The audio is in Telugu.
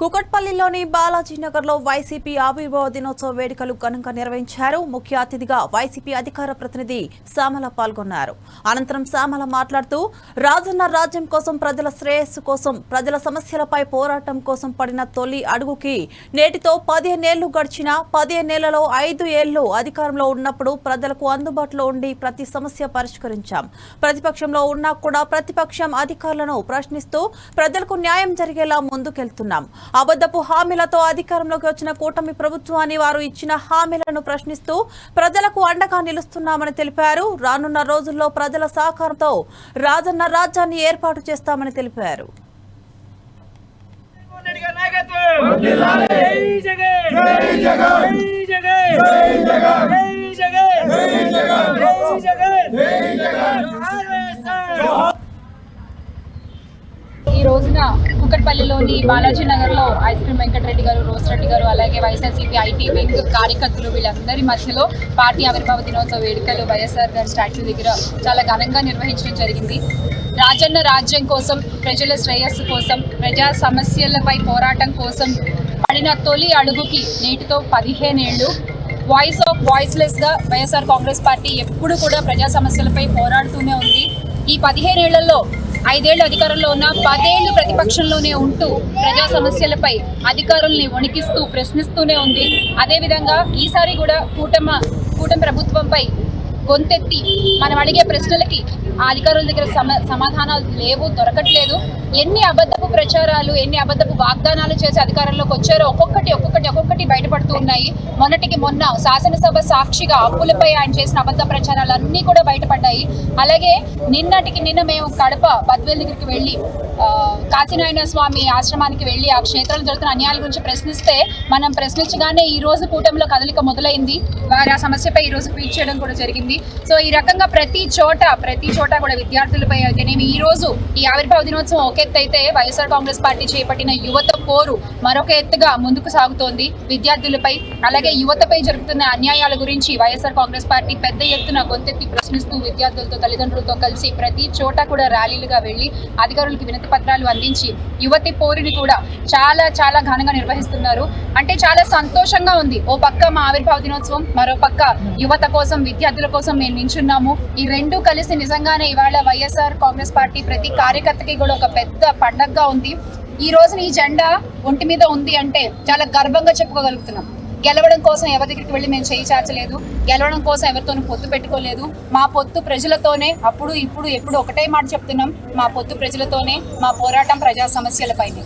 కుకట్పల్లిలోని బాలాజీ నగర్లో వైసీపీ ఆవిర్భావ దినోత్సవ వేడుకలు ఘనంగా నిర్వహించారు. ముఖ్య అతిథిగా వైసీపీ అధికార ప్రతినిధి శ్యామల పాల్గొన్నారు. అనంతరం శ్యామల మాట్లాడుతూ రాజన్న రాజ్యం కోసం ప్రజల శ్రేయస్సు కోసం ప్రజల సమస్యలపై పోరాటం కోసం పడిన తొలి అడుగుకి నేటితో పదిహేనేళ్ళు గడిచిన పదిహేనేళ్ళలో ఐదు ఏళ్ళు అధికారంలో ఉన్నప్పుడు ప్రజలకు అందుబాటులో ఉండి ప్రతి సమస్య పరిష్కరించాం. ప్రతిపక్షంలో ఉన్నా కూడా ప్రతిపక్షం అధికారులను ప్రశ్నిస్తూ ప్రజలకు న్యాయం జరిగేలా ముందుకెళ్తున్నాం. అబద్ధపు హామీలతో అధికారంలోకి వచ్చిన కూటమి ప్రభుత్వాన్ని వారు ఇచ్చిన హామీలను ప్రశ్నిస్తూ ప్రజలకు అండగా నిలుస్తున్నామని తెలిపారు. రానున్న రోజుల్లో ప్రజల సహకారంతో రాజన్న రాజ్యాన్ని ఏర్పాటు చేస్తామని తెలిపారు. ఈ రోజున కూకట్పల్లిలోని బాలాజీ నగర్లో ఐస్ క్రీమ్ వెంకటరెడ్డి గారు రోస్ రెడ్డి గారు అలాగే వైఎస్ఆర్సీపీ ఐటీ వింగ్ కార్యకర్తలు వీళ్ళందరి మధ్యలో పార్టీ ఆవిర్భావ దినోత్సవ వేడుకలు వైఎస్ఆర్ గారి స్టాచ్యూ దగ్గర చాలా ఘనంగా నిర్వహించడం జరిగింది. రాజన్న రాజ్యం కోసం ప్రజల శ్రేయస్సు కోసం ప్రజా సమస్యలపై పోరాటం కోసం పడిన తొలి అడుగుకి నేటితో పదిహేనేళ్ళు వాయిస్ ఆఫ్ వాయిస్లెస్గా వైఎస్ఆర్ కాంగ్రెస్ పార్టీ ఎప్పుడు కూడా ప్రజా సమస్యలపై పోరాడుతూనే ఉంది. ఈ పదిహేనేళ్ళలో ఐదేళ్ళు అధికారంలో ఉన్న పదేళ్ళు ప్రతిపక్షంలోనే ఉంటూ ప్రజా సమస్యలపై అధికారుల్ని వణికిస్తూ ప్రశ్నిస్తూనే ఉంది. అదేవిధంగా ఈసారి కూడా కూటమ కూటమి ప్రభుత్వంపై గొంతెత్తి మనం అడిగే ప్రశ్నలకి ఆ అధికారుల దగ్గర సమాధానాలు లేవు దొరకట్లేదు. ఎన్ని అబద్ధపు ప్రచారాలు ఎన్ని అబద్ధపు వాగ్దానాలు చేసి అధికారంలోకి వచ్చారో ఒక్కొక్కటి ఒక్కొక్కటి ఒక్కొక్కటి బయటపడుతూ ఉన్నాయి. మొన్నటికి మొన్న శాసనసభ సాక్షిగా అప్పులపై ఆయన చేసిన అబద్ధ ప్రచారాలు అన్నీ కూడా బయటపడ్డాయి. అలాగే నిన్నటికి నిన్న మేము కడప బద్వేల్ దగ్గరికి వెళ్ళి కాశీనారాయణ స్వామి ఆశ్రమానికి వెళ్ళి ఆ క్షేత్రంలో జరుగుతున్న అన్యాయాల గురించి ప్రశ్నిస్తే మనం ప్రశ్నించగానే ఈ రోజు కూటమిలో కదలిక మొదలైంది. వారి ఆ సమస్యపై ఈ రోజు ట్వీట్ చేయడం కూడా జరిగింది. సో ఈ రకంగా ప్రతి చోట ప్రతి చోట కూడా విద్యార్థులపై అయితేనేమి ఈ రోజు ఈ ఆవిర్భావ దినోత్సవం ఒక ఎత్తు అయితే వైఎస్ఆర్ కాంగ్రెస్ పార్టీ చేపట్టిన యువత పోరు మరొక ఎత్తుగా ముందుకు సాగుతోంది. విద్యార్థులపై అలాగే యువతపై జరుగుతున్న అన్యాయాల గురించి వైఎస్ఆర్ కాంగ్రెస్ పార్టీ పెద్ద ఎత్తున గొంతెత్తి ప్రశ్నిస్తూ విద్యార్థులతో తల్లిదండ్రులతో కలిసి ప్రతి చోట కూడా ర్యాలీలుగా వెళ్ళి అధికారులకు వినతి పత్రాలు అందించి యువతి పోరుని కూడా చాలా చాలా ఘనంగా నిర్వహిస్తున్నారు. అంటే చాలా సంతోషంగా ఉంది. ఓ పక్క మా ఆవిర్భావ దినోత్సవం మరో పక్క యువత కోసం విద్యార్థుల కోసం మేము నించున్నాము. ఈ రెండు కలిసి నిజంగానే ఇవాళ వైఎస్ఆర్ కాంగ్రెస్ పార్టీ ప్రతి కార్యకర్తకి కూడా ఒక పెద్ద పండగగా ఉంది. ఈ రోజున ఈ జెండా ఒంటి మీద ఉంది అంటే చాలా గర్వంగా చెప్పుకోగలుగుతున్నాం. గెలవడం కోసం ఎవరి దగ్గరికి వెళ్ళి మేము చేయి చాచలేదు. గెలవడం కోసం ఎవరితోనూ పొత్తు పెట్టుకోలేదు. మా పొత్తు ప్రజలతోనే అప్పుడు ఇప్పుడు ఎప్పుడు ఒకటే మాట చెప్తున్నాం. మా పొత్తు ప్రజలతోనే మా పోరాటం ప్రజా సమస్యలపైనే.